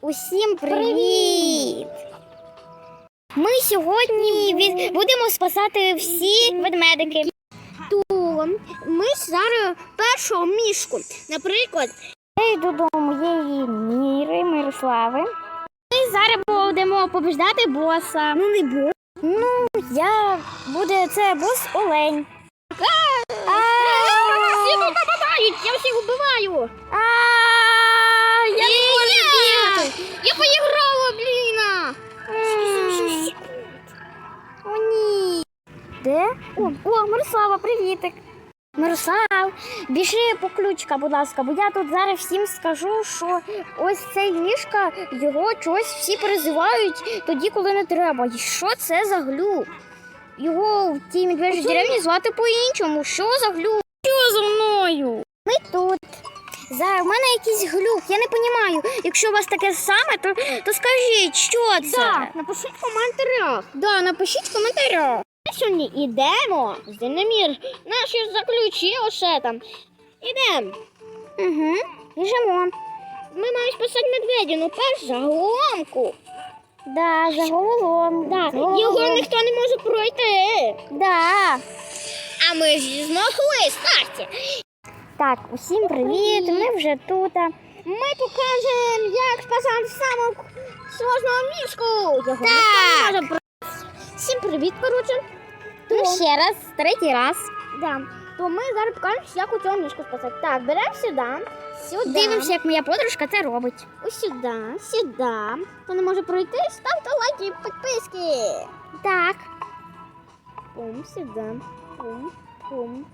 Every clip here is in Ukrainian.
Усім привіт! Ми сьогодні від... будемо спасати всі ведмедики. то ми зараз першого мішку. Наприклад, Я йду до моєї міри Мирослави. ми зараз будемо побіждати боса. Ну не бос. Ну, я буде це бос Олень. Я всіх вбиваю. Я! Поіграла, бліна. О, ні. Де? О, о, Мирослава, привітик. Мирослав, біжи по ключка, будь ласка, бо я тут зараз всім скажу, що ось цей ліжка, його чогось всі перезивають тоді, коли не треба. І що це за глюк? Його в тій медвежій деревні звати по-іншому. Що за глюк? За в мене якийсь глюк, я не розумію. Якщо у вас таке саме, то, то скажіть, що це? Так, напишіть в коментарях. Да, напишіть в коментарях. Ми сьогодні йдемо. Зеномір, наші заключили ще там. Ідемо. Угу. Біжимо. Ми маємо спасати медведя, перш за головку. Да, за головом. Да, його ніхто не може пройти. Да. А ми ж змогли, старті. Так, усім привіт. Ми вже тут. Ми покажемо, як спасати самого сложного мішку. Так. про- Всім привіт, коротше. Ну, ще раз, третій раз. Да. То ми зараз покажемо, як у цього мішку спасати. Так, беремо сюди, сюди. Дивимося, як моя подружка це робить. Ось сюди, сюди. Хто не може пройти, ставте лайки і підписки. Так. Пум, сюди. Пум, пум.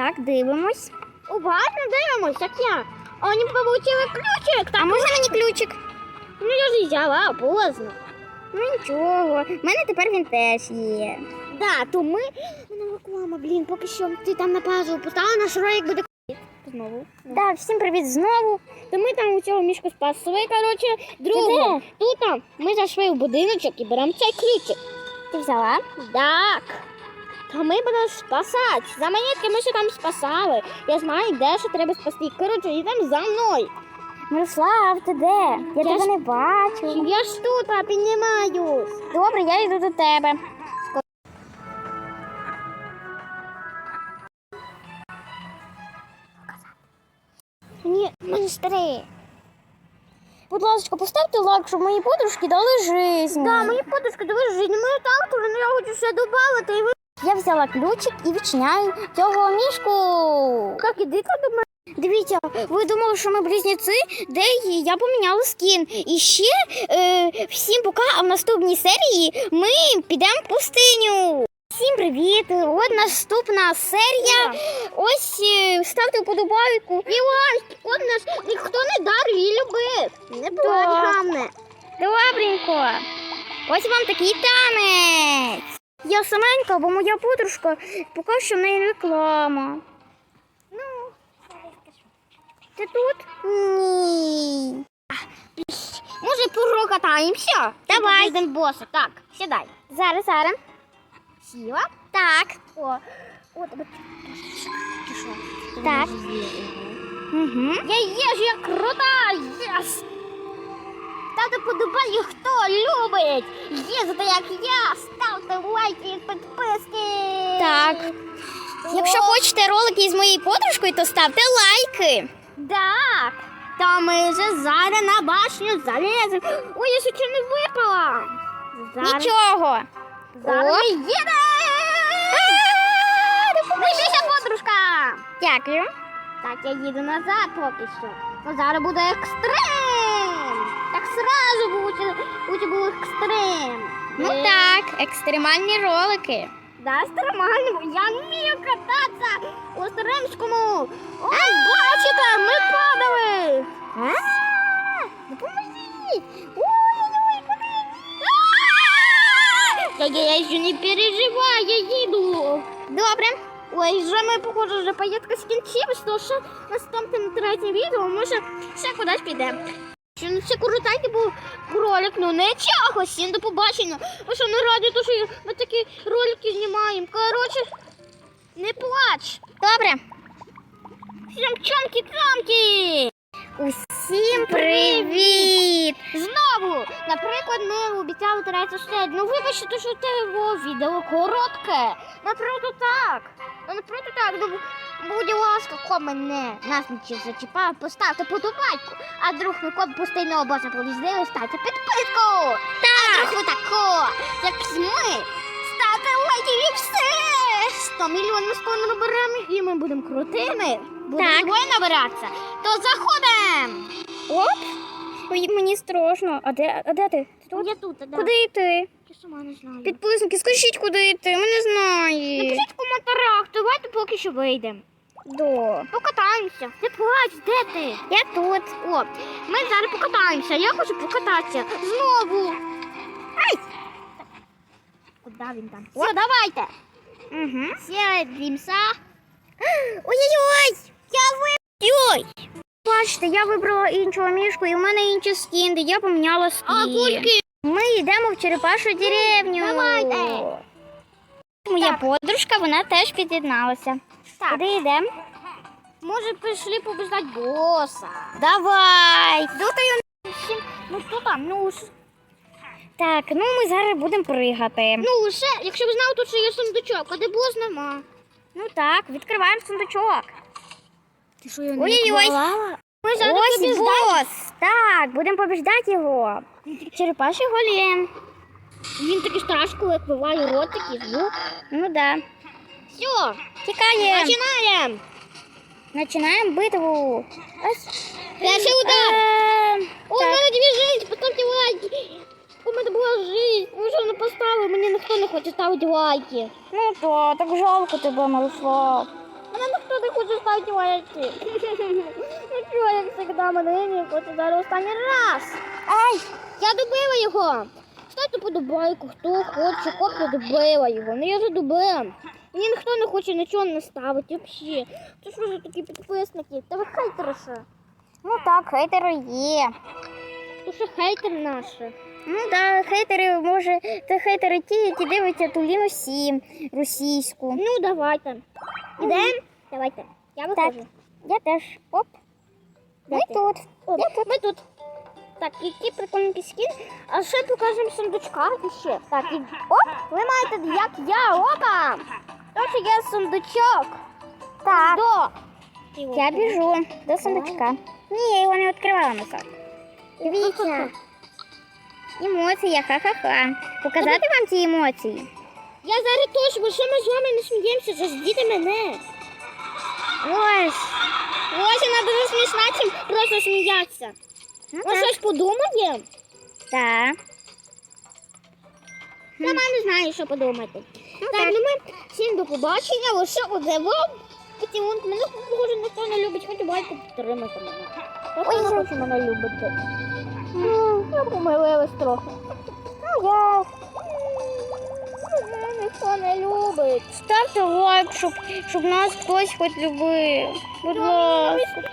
Так, дивимось. Уважно дивимось, як я. Вони получили ключик. А можна мені ключик? ну я ж взяла, поздно. Ну нічого. У мене тепер він теж є. Да, то ми. Мене реклама, блін, поки що ти там на паузу поставила, наш ролик буде знову. Так, всім привіт знову. То ми там у цього мішку спасли, коротше, другу. Тут там ми зайшли в будиночок і беремо цей ключик. Ти взяла? Так. То ми будемо спасати. За монетки ми ще там спасали. Я знаю, де що треба спасти. Коротше, йдемо за мною. Мирослав, ти де? Я, Я тебе ж- не бачу. Я ж тут а, піднімаюсь. Добре, я йду до тебе. Ні, монстри. Будь ласка, поставте лайк, щоб мої подружки дали жизнь. Да, мені подушка, диви, жить, ми так, але я хочу ще додати. І Я взяла ключик і відчиняю цього мішку. так ідите до мене. Дивіться, ви думали, що ми близнюці, де я поміняла скін. І ще е, всім пока, а в наступній серії ми підемо в пустиню. Всім привіт! От наступна серія. Ось е, ставте вподобайку. Іван, от нас ніхто не дарив і любив. Не плач. Добренько. Ось вам такий танець. Я саменька, бо моя подружка поки що в неї реклама. Ну, Ти тут? Ні. може прокатаємося? Давай. Підемо боса. Так, сідай. Зараз, зараз. Сіла. Так. О, о, тебе. Так. Угу. Я їж, я крута! Єс! Ставте подобає, хто любить! Їздити, як я! Ставте лайки і підписки! Так. Якщо хочете ролики з моєю подружкою, то ставте лайки. Так! Та ми вже зараз на башню заліземо! Ой, я ще не випала! Зараз, Нічого. зараз ми їдемо! Подружка! Дякую. Так, я їду назад поки що. Ну зараз буде екстрим! Так сразу буде, буде був екстрим. Ну Е, так, екстремальні ролики. Да, екстремально. Я вмію кататися у Стримському. Ось, бачите, ми падали. А? Допоможіть. Ой-ой-ой, куди? Я, я, я не переживай, я їду. Добре. Ой, вже ми, похоже, вже поїздка скінчилась, то ще наступним третє відео ми ще, ще кудись підемо. Що ну це коротенький був ролик, ну нічого, всім до побачення. Ви що не раді, то що ми такі ролики знімаємо. Коротше, не плач. Добре. Всім чонки-чонки! Усім привіт! Знову, наприклад, ми обіцяли третю стель. Ну вибачте, то, що те його відео коротке. Наприклад, так. Ну, наприклад, так. Ну, будь ласка, ко мене нас нічого зачіпав, поставте подобайку. А друг ми код постійного боса полізли, ставте підписку. Так. А друг ви тако, як ми. Ставте лайки і все. 100 мільйонів скоро наберемо і ми будемо крутими. Будемо Так. набиратися. То заходимо. Оп! Ой, мені страшно. А де, а де ти? Ти тут? Я тут, да. Куди йти? Я сама не знаю. Підписники, скажіть, куди йти? Ми не знаємо. Напишіть в коментарях, давайте поки що вийдемо. До. Покатаємося. Ти плач, де ти? Я тут. О, ми зараз покатаємося. Я хочу покататися. Знову. Ай! Куди він там? Все, давайте. Угу. Сядемося. Ой-ой-ой! Я ви... Ой! Бачите, я вибрала іншу мішку, і в мене інші скінди, я поміняла скін. А кульки? Ми йдемо в черепашу деревню. Давайте. Моя подружка, вона теж під'єдналася. Так. Куди йдемо? Може, пішли побіждати боса. Давай! Ну, хто там? Ну, ж. Так, ну ми зараз будемо пригати. ну, ще, якщо б знав, тут ще є сундучок, а де бос нема. Ну так, відкриваємо сундучок. Ти що, я Ой-ой-ой. Ми зараз Ось побіждаємо. бос! Так, будемо побіждати його. Черепаший голем. Він такий страшний, як буває рот такий звук. Ну да. Все, Тікаємо. починаємо. Починаємо битву. Ось. Перший удар. Е, О, так. мене дві жизни, поставте лайки. У мене була жизнь, ви що не поставили, мені ніхто не хоче ставити лайки. Ну то, так жалко тебе, Мирослав. Мене ніхто не хоче ставити лайки. Ну що, як завжди, мене не хоче зараз останній раз. Ай! Я добила його. Ставте подобайку, хто хоче, копію добила його. Ну я вже добила. Мені ніхто не хоче нічого не ставити взагалі. Це що ж такі підписники? Та ви хейтери ще. Ну так, хейтери є. То що хейтер наші. Ну да, хейтери, може, це хейтери ті, які дивляться Туліну 7 російську. Ну, давайте. Ідемо? Давайте. Я Так, виходжу. я теж. Оп. Де Ми ти? тут. О, Я тут. Ми тут. Так, які прикольні скін. А ще покажемо сундучка і ще. Так, і... Оп, ви маєте, як я, опа! Тож є сундучок. Так. До. Я біжу до сундучка. Ні, я його не відкривала назад. Дивіться. Емоція, ха-ха-ха. Показати вам ці емоції? Я зараз теж, бо що ми з вами не сміємося, заждіть мене. Ось. Ось вона дуже смішна, чим просто сміятися. Ну, Ми так. щось подумаємо? Так. Сама не знаю, що подумати. Ну, так, ну ми всім до побачення, лише оце вам. Поцілунки. Мене похоже, ніхто не любить, хоч байку підтримати мене. Ой, не хочу мене любити. Ну, я помилилась трохи. Ну, я. Мене ніхто не любить. Ставте лайк, щоб, щоб нас хтось хоч любив. Будь ласка.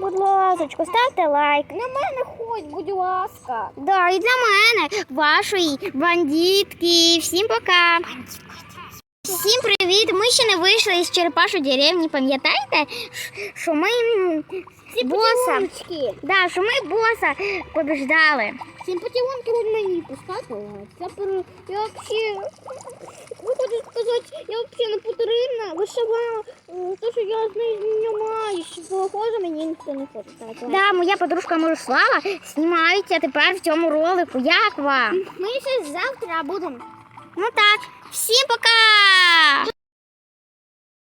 Будь ласка, ставте лайк. На мене ходь, будь ласка. Да, і для мене, вашої бандитки. Всім пока. Всім привіт! Ми ще не вийшли з Черепашої деревні. Пам'ятаєте, що ми Ці боса, да, що ми боса побіждали. Всім поцілунки від мені лайк. Я вообще... Ви хочете сказати, я вообще не потрібна, лише вам, е, то, що я з нею знімаю, що похоже, мені ніхто не хоче. Да, моя подружка Мирослава знімається тепер в цьому ролику. Як вам? Ми ще завтра будемо. Ну так, всім пока!